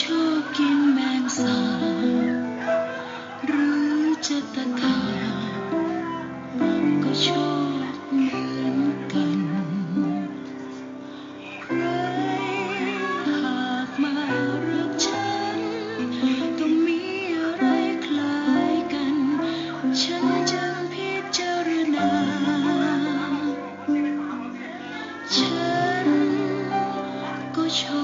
ชอบกินแมงสาหรือจะตะกาก็ชอบเหมือนกันใครหากมารักฉันต้องมีอะไรคล้ายกัน ฉันจึงพิจารณา ฉันก็ชอบ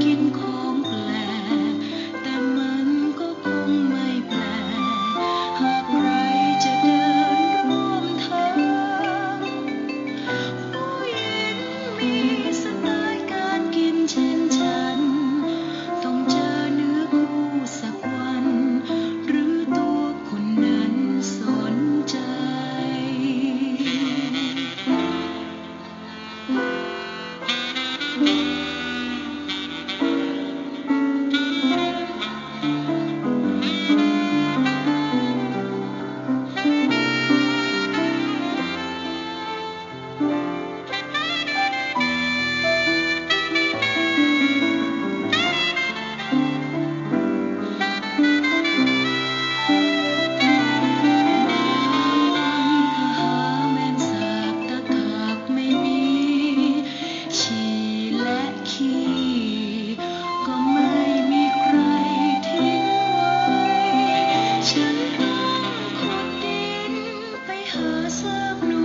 kiên cố sobre